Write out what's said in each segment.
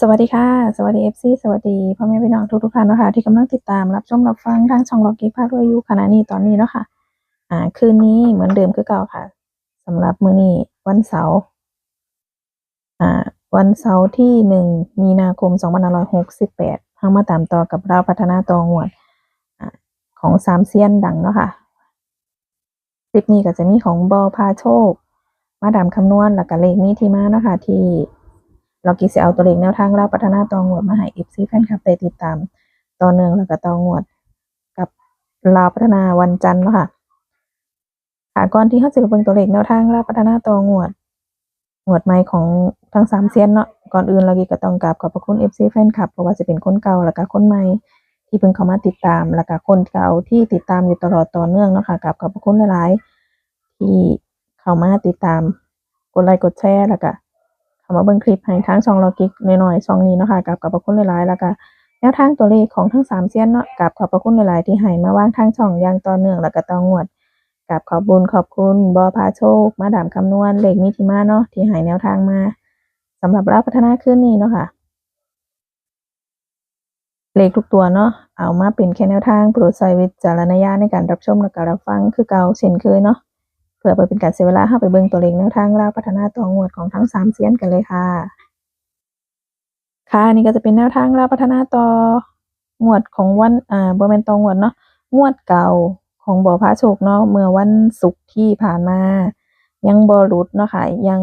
สวัสดีค่ะ สวัสดี FC สวัสดีพ่อแม่พี่น้องทุกๆท่านนะคะที่กำลังติดตามรับชมรับฟังทางช่องล็อกกี้พารวยยูขณะนี้ตอนนี้เนาะค่ะ อ่า คืนนี้เหมือนเดิมคือเก่าค่ะสำหรับมื้อนี้วันเสาร์อ่า วันเสาร์ที่หนึ่งมีนาคม2568เฮามาตามต่อกับเราพัฒนาตองวดอของสามเซียนดังเนาะค่ะคลิปนี้ก็จะมีของบอพาโชค มาดามคำนวณแล้วก็เลขนี้ที่มาเนาะค่ะที่ เรากิสิเอาตัวเลขแนวทางเล่าพัฒนาตองหวดมาให้ FC แฟนคลับได้ติดตามต่อเนื่องแล้วก็ตองหวด กับลาวพัฒนาวันจันทร์เนาะค่ะค่ะก่อนที่เขาจะไปเบิ่งตัวเลขแนวทางลาวพัฒนาตองหวดงวดใหม่ของทั้งสามเซียนเนาะก่อนอื่นเรากิก็ต้องกราบขอบพระคุณ FC แฟนคลับเพราะว่าจะเป็นคนเก่าแล้วก็คนใหม่ที่เพิ่งเข้ามาติดตาม แล้วก็คนเก่าที่ติดตามอยู่ตลอดต่อเนื่องเนาะค่ะกราบขอบพระคุณหลาย ๆ ที่เข้ามาติดตามกดไลค์กดแชร์แล้วก็ามาเบิ่งคลิปให้ทั้งช่องลอกิกน้อยๆช่องนี้เนาะค่ะกับขอบพระคุณหลายๆแล้วก็แนวทางตัวเลขของทั้งสามเซียนเนาะกับขอบพระคุณหลายๆที่ให้มาว่างทางช่องอย่างต่อเนื่องแล้วก็ต่องวดกับขอบบุญขอบคุณบอพาโชค มาดามคำนวณเลขมิถิมาเนาะที่ให้แนวทางมาสำหรับรับพัฒนาขึ้นนี้เนาะค่ะเลขทุกตัวเนาะเอามาเป็นแค่แนวทางโปรดใช้วิจารณญาณในการรับชมและก็รับฟังคือเก่าเช่นเคยเนาะ เพื่อไปเป็นการเสียเวลาเข้าไปเบิ่งตัวเลขแนวทางราวพัฒนาตัวงวดของทั้งสามเซียนกันเลยค่ะ ค่ะนี่ก็จะเป็นแนวทางราวพัฒนาต่องวดของวันอ่าบ่แม่นต่องวดเนาะงวดเก่าของบ่อพระโชคเนาะเมื่อวันศุกร์ที่ผ่านมา ยังบ่หลุดเนาะค่ะยัง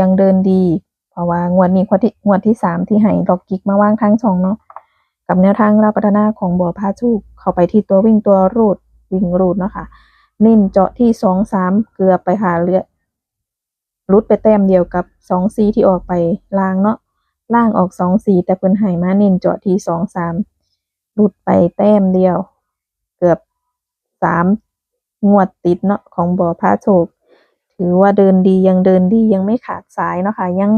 ยังเดินดี เพราะว่างวดนี้งวดที่งวดที่สามที่ให้ดอกกิกมาว่างทางช่องเนาะกับแนวทางราวพัฒนาของบ่อพระโชคเข้าไปที่ตัววิ่งตัวรูดวิ่งรูดเนาะค่ะ เน้นเจาะที่สองสามเกือบไปหาเรือรุดไปแต้มเดียวกับสองซีที่ออกไปล่างเนาะล่างออกสองสีแต่เพิ่นให้มาเน้นเจาะที่สองสามรุดไปแต้มเดียว เกือบสามงวดติดเนาะของบ่อพระโชคถือว่าเดินดียังเดินดียังไม่ขาดสายเนาะค่ะยัง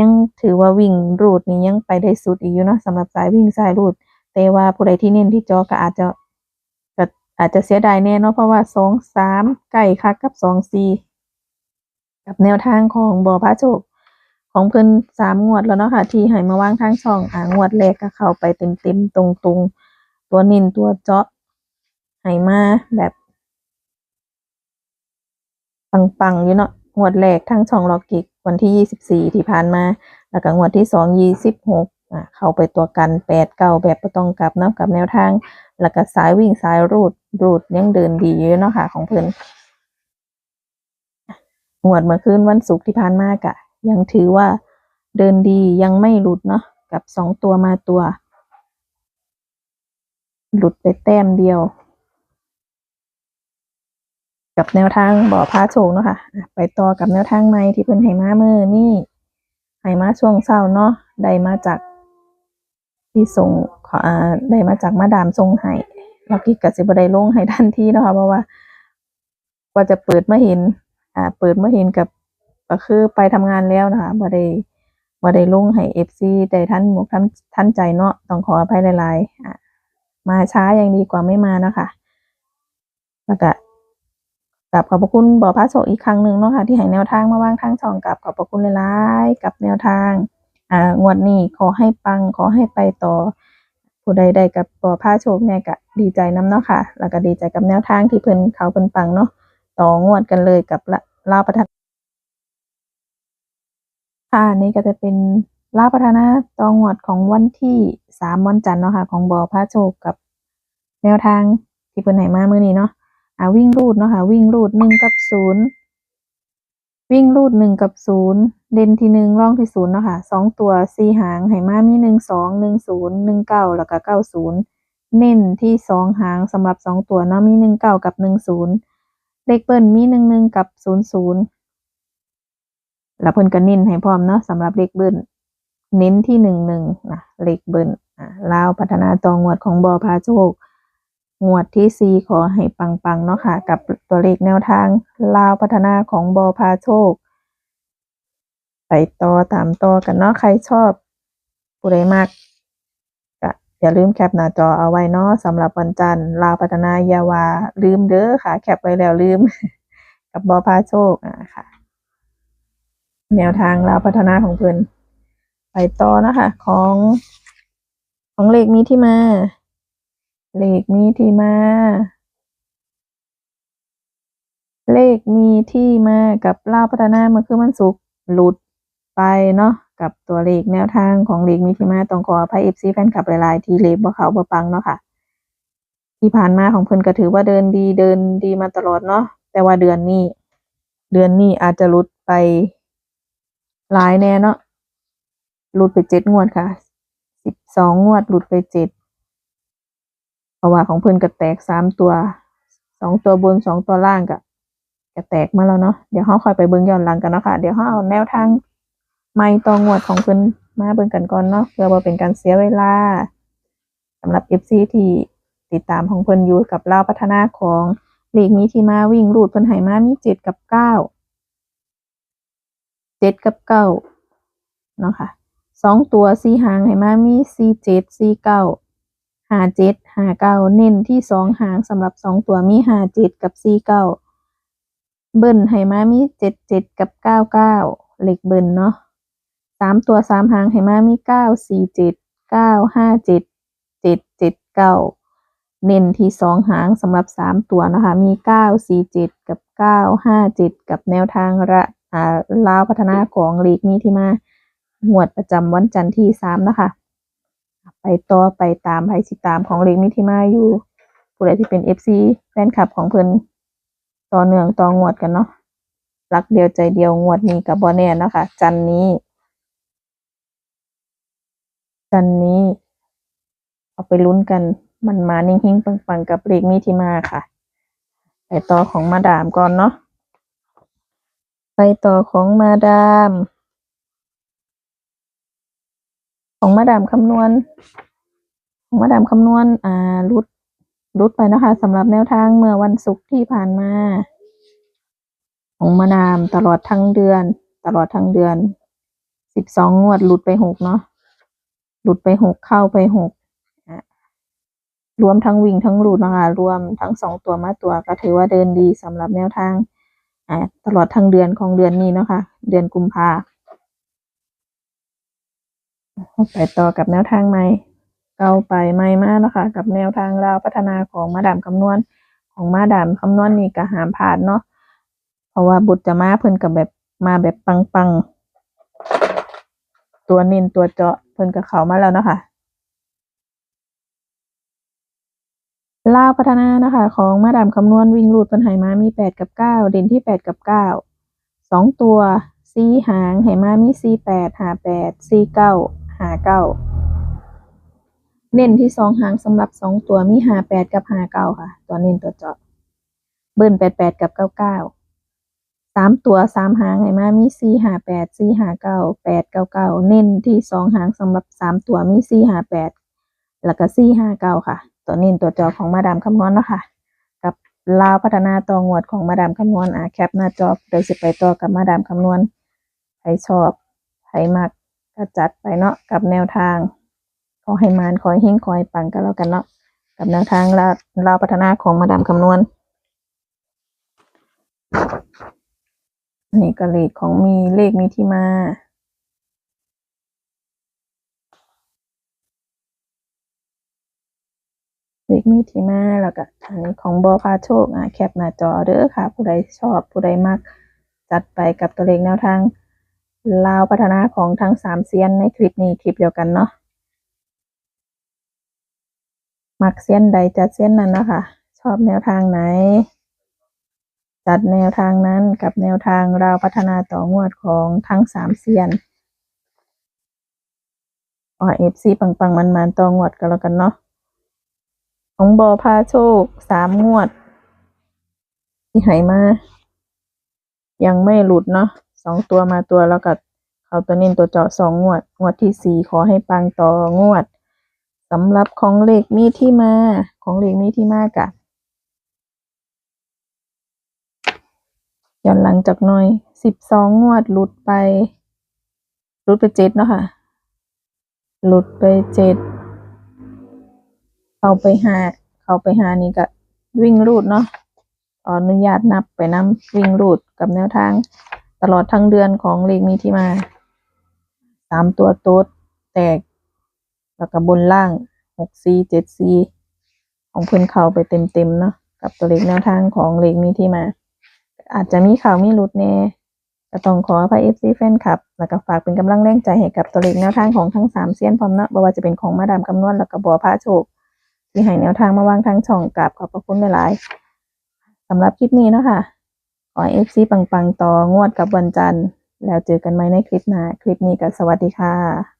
ยังถือว่าวิ่งรูดนี่ยังไปได้สุดอีกอยู่เนาะสำหรับสายวิ่งสายรูด แต่ว่าผู้ใดที่เน้นที่จอก็อาจจะ อาจจะเสียดายแน่เนาะเพราะว่าสองสามใกล้คักกับสองสี่กับแนวทางของบอพระโชคของเพิ่นสามงวดแล้วเนาะค่ะ ที่ให้มาว่างทางช่องอ่างวดแรกก็เข้าไปเต็มเต็มๆตรงตรงๆตัวนินตัวเจาะให้มาแบบ ปังๆอยู่เนาะงวดแรกทั้งช่องล็อกกิกวันที่ยี่สิบสี่ที่ผ่านมา แล้วก็งวดที่สองยี่สิบหกอะเข้าไปตัวกันแปดเก้าแบบบ่ต้องกลับเนาะกับแนวทาง แล้วก็สายวิ่งสายรูดรูดยังเดินดีอยู่เนาะค่ะ ของเพิ่นงวดเมื่อคืนวันศุกร์ที่ผ่านมากะ ยังถือว่าเดินดียังไม่หลุดเนาะกับสองตัวมาตัว หลุดไปแต้มเดียว กับแนวทางบ่อพาโชคเนาะค่ะอะ ไปต่อกับแนวทางใหม่ที่เพิ่นให้มามือนี่ให้มาช่วงเช้าเนาะได้มาจากที่ส่ง ขอได้มาจากมาดามทรงให้เรากิกะสิบได้ลงให้ทันทีนะคะเพราะว่า กว่าจะเปิดมาเห็น อ่า เปิดมาเห็นกับก็คือไปทำงานแล้วนะคะบ่ได้บ่ได้ลงให้ FC ได้ทันหมกทันทันใจเนาะต้องขออภัยหลายๆอะมาช้ายังดีกว่าไม่มานะคะแล้วก็กลับขอบพระคุณบ่อพระโสอีกครั้งหนึ่งเนาะค่ะที่ให้แนวทางมาวางทางช่องกับขอบพระคุณหลายๆกับแนวทาง อ่างวดนี้ขอให้ปังขอให้ไปต่อ ผู้ใดได้กับบ่อผ้าโชคแม่ก็ดีใจน้ำเนาะค่ะ แล้วก็ดีใจกับแนวทางที่เพิ่นเขาเพิ่นปังเนาะต่องวดกันเลยกับเละลาวพัฒนาค่ะนี่ก็จะเป็นลาวพัฒนาต่องวดของวันที่สามวันจันทร์เนาะค่ะของบ่อผ้าโชคกับแนวทางที่เพิ่นให้มามื้อนี้เนาะอ่าวิ่งรูดเนาะค่ะวิ่งรูดหนึ่งกับศูนย์ วิ่งรูดหนึ่งกับศูนย์เด่นที่หนึ่งร่องที่ศูนย์เนาะค่ะสองตัวสี่หางไหมามีหนึ่งสองหนึ่งศูนย์หนึ่งเก้าแล้วก็เก้าศูนย์เน้นที่สองหางสำหรับสองตัวเนาะมีหนึ่งเก้ากับหนึ่งศูนย์เลขเบิ้ลมีหนึ่งหนึ่งกับศูนย์ศูนย์แล้วเพิ่นก็เน้นให้พร้อมเนาะสำหรับเลขเบิ้ลเน้นที่หนึ่งหนึ่งนะเลขเบิ้ลอ่าลาวพัฒนาตองวดของบอพาโชค งวดที่สี่ขอให้ปังๆเนาะค่ะ กับตัวเลขแนวทางลาวพัฒนาของบอพาโชค ไปต่อตามต่อกันเนาะใครชอบผู้ใดมากก็อย่าลืมแคปหน้าจอเอาไว้เนาะสำหรับวันจันทร์ลาวพัฒนายาวาลืมเด้อค่ะ แคปไว้แล้วลืม กับบอพาโชคอ่าค่ะ แนวทางลาวพัฒนาของเพิ่อนไปต่อนะคะ ของของเลขมีที่มา เลขมีที่มา เลขมีที่มากับเล่าพัฒนาเมื่อคือมันสุกหลุดไปเนาะกับตัวเลขแนวทางของเลขมีที่มาต้องขออภัยเอฟซีแฟนคลับหลายๆที่เลขบ่เขาบ่ปังเนาะค่ะ ที่ผ่านมาของเพิ่นก็ถือว่าเดินดีเดินดีมาตลอดเนาะแต่ว่าเดือนนี้ เดือนนี้อาจจะหลุดไปหลายแน่เนาะหลุดไปเจ็ดงวดค่ะสิบสองงวดหลุดไปเจ็ด เพราะว่าของเพิ่นก็แตกสามตัวสองตัวบนสองตัวล่างก็ก็แตกมาแล้วเนาะเดี๋ยวเฮาค่อยไปเบิ่งย้อนหลังกันเนาะค่ะเดี๋ยวเฮาเอาแนวทางใหม่ต่องวดของเพิ่นมาเบิ่งกันก่อนเนาะเพื่อบ่เป็นการเสียเวลาสำหรับ FC ที่ติดตามของเพิ่นอยู่กับเล่าพัฒนาของลีกมีที่มาวิ่งรูดเพิ่นให้มามีเจ็ดกับเก้าเจ็ดกับเก้าเนาะค่ะสองตัวสี่หางให้มามีสี่เจ็ดสี่เก้า ห้าเจ็ดห้าเก้าเน้นที่สองหางสำหรับสองตัวมีห้าเจ็ดกับสี่เก้าเบิ้ลให้มามีเจ็ดเจ็ดกับเก้าเก้าเลขเบิ้ลเนาะสามตัวสามหางให้มามีเก้าสี่เจ็ดเก้าห้าเจ็ดเจ็ดเจ็ดเก้าเน้นที่สองหางสำหรับสามตัวนะคะ มีเก้าสี่เจ็ดกับเก้าห้าเจ็ดกับแนวทางระอ่าลาวพัฒนาของลีกนี้ที่มาหวดประจำวันจันทร์ที่สามนะคะ ไปต่อไปตามไปสิตามของเลีกนี้ที่มาอยู่ผู้ใดที่เป็นเอฟซีแฟนคลับของเพิ่นต่อเนื่องต่องวดกันเนาะรักเดียวใจเดียวงวดนี้กับบอแน่นะคะ จันนี้ จันนี้ เอาไปลุ้นกันมันมานิ่งๆปังๆกับเลขมีที่มาค่ะ ไปต่อของมาดามก่อนเนาะไปต่อของมาดาม ของมาดามคำนวณ ของมาดามคำนวณ อ่ารุดรุดไปนะคะสำหรับแนวทางเมื่อวันศุกร์ที่ผ่านมา ของมาดามตลอดทั้งเดือน ตลอดทั้งเดือนสิบสองงวดหลุดไปหกเนาะหลุดไปหกเข้าไปหกรวมทั้งวิ่งทั้งรูดนะคะรวมทั้งสองตัวมาตัวก็ถือว่าเดินดีสำหรับแนวทางอ่าตลอดทั้งเดือนของเดือนนี้นะคะเดือนกุมภา ไปต่อกับแนวทางใหม่เก่าไปใหม่มากนะคะกับแนวทางเราพัฒนาของมาดามคำนวณของมาดามคำนวณนี่ก็หามผ่านเนาะเพราะว่าบุตรจะมาเพิ่นกับแบบมาแบบปังๆ ตัวน้นตัวเจาะเพิ่นกับเขามาแล้วนะคะลาวพัฒนานะคะ ของมาดามคำนวณวิ่งรูดปัญหมามีแปดกับเก้าเด่นที่แปดกับเก้าสองตัวซีหางไหมามีซีแปดหาแปดซีเก้า หาเก้าเน้นที่สองหางสำหรับสองตัวมีหาแปดกับหาเก้าค่ะ ตัวเน้นตัวเจาะเบิ้ลแปดแปดกับเก้าเก้าสามตัวสามหางไหมามีซีหาแปดซีหาเก้าแปดเก้าเก้าเน้นที่สองหางสำหรับสามตัวมีซีหาแปดแล้วก็ซีหาเก้าค่ะ ตัวเนี้ตัวจอของมาดามคำนวณเนาะค่ะ กับลาวพัฒนาตองวดของมาดามคำนวณอะแคปหน้าจอโดยสิไปต่อกับมาดามคำนวณใครชอบใครมัก ก็จัดไปเนาะกับแนวทาง ขอให้มานขอให้เฮงขอให้ปังกันแล้วกันเนาะกับแนวทางลาวลาพัฒนาของมาดามคำนวณนนี้ก็เลขของมีเลขมีที่มาเลขมีที่มาแล้วก็อันนี้ของบอพาโชคอะแคปหน้าจอเด้อค่ะ ผู้ใดชอบผู้ใดมักจัดไปกับตัวเลขแนวทาง ลาวพัฒนาของทั้งสามเซียนในคลิปนี้คลิปเดียวกันเนาะมักเซียนใดจัดเซียนนั้นนะคะ ชอบแนวทางไหน จัดแนวทางนั้นกับแนวทางเราพัฒนาต่องวดของทั้งสามเซียนอ๋อเอฟซีปังๆ มันๆต่องวดกันแล้วกันเนาะของบอพาโชคสามงวด ที่หายมา ยังไม่หลุดเนาะ องตัวมาตัวแล้วก็เขาตัวเน้นตัวเจาะสองงวด งวดที่สี่ขอให้ปังต่องวดสำหรับของเลขมีที่มา ของเลขมีที่มากะย้อนหลังจากหน่อยสิบสองงวดหลุดไปหลุดไปเจ็ดเนาะค่ะ หลุดไปเจ็ดเข้าไปหาเข้าไปหานี่ก็วิ่งรูดเนาะออนุญาตนับไปน้ำวิ่งรูดกับแนวทาง ตลอดทั้งเดือนของเลขมีที่มาสามตัวโต๊ดแตกแล้วก็บนล่างหกสี่เจ็ดสี่ของเพิ่นเขาไปเต็มๆเนาะกับตัวเลขแนวทางของเลขมีที่มา อาจจะมีข่าวมีหลุดแน่ก็ต้องขออภัย FC แฟนคลับ แล้วก็ฝากเป็นกำลังแรงใจให้กับตัวเลขแนวทางของทั้งสามเซียนพร้อมเนาะบ่ว่าจะเป็นของมาดามคำนวณแล้วก็บัวพระโชค ที่ให้แนวทางมาวางทางช่องกราบขอบพระคุณหลายๆสำหรับคลิปนี้เนาะค่ะ อเอฟซีปังๆต่องวดกับวันจันทร์ แล้วเจอกันไหมในคลิปหน้า คลิปนี้ก็สวัสดีค่ะ